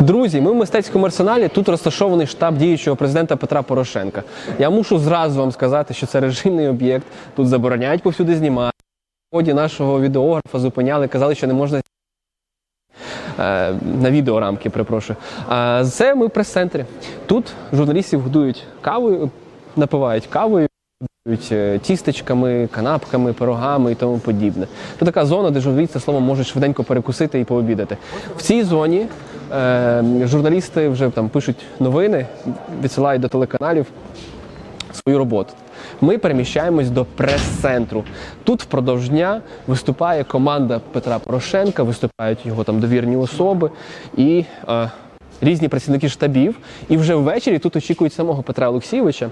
Друзі, ми в мистецькому арсеналі. Тут розташований штаб діючого президента Петра Порошенка. Я мушу зразу вам сказати, що це режимний об'єкт. Тут забороняють повсюди знімати. В ході нашого відеографа зупиняли, казали, що не можна Е, на відеорамки, перепрошую. Це ми в прес-центрі. Тут журналістів годують кавою, напивають кавою, е, тістечками, канапками, пирогами і тому подібне. Це така зона, де журналісти словом можуть швиденько перекусити і пообідати. В цій зоні журналісти вже там пишуть новини, відсилають до телеканалів свою роботу. Ми переміщаємось до прес-центру. Тут впродовж дня виступає команда Петра Порошенка, виступають його там довірні особи і е, різні працівники штабів. І вже ввечері тут очікують самого Петра Олексійовича.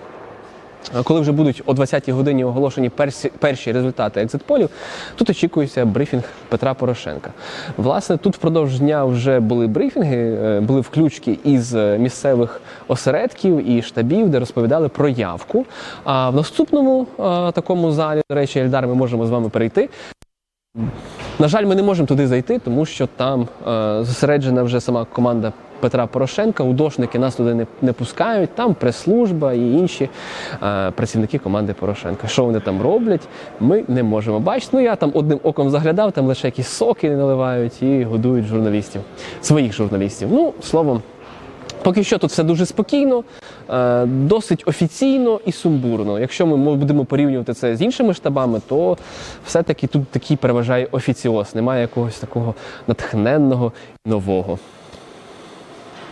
Коли вже будуть о 20-й годині оголошені персі, перші результати екзитполів, тут очікується брифінг Петра Порошенка. Власне, тут впродовж дня вже були брифінги, е, були включки із е, місцевих осередків і штабів, де розповідали про явку. А в наступному е, такому залі, до речі, Ельдар, ми можемо з вами перейти. На жаль, ми не можемо туди зайти, тому що там е, зосереджена вже сама команда Петра Порошенка. Удошники нас туди не, не пускають. Там прес-служба і інші е, працівники команди Порошенка. Що вони там роблять, ми не можемо бачити. Ну я там одним оком заглядав, там лише якісь соки наливають і годують журналістів, своїх журналістів. Ну, словом. Поки що тут все дуже спокійно, е, досить офіційно і сумбурно. Якщо ми будемо порівнювати це з іншими штабами, то все-таки тут такий переважає офіціоз, немає якогось такого натхненного нового.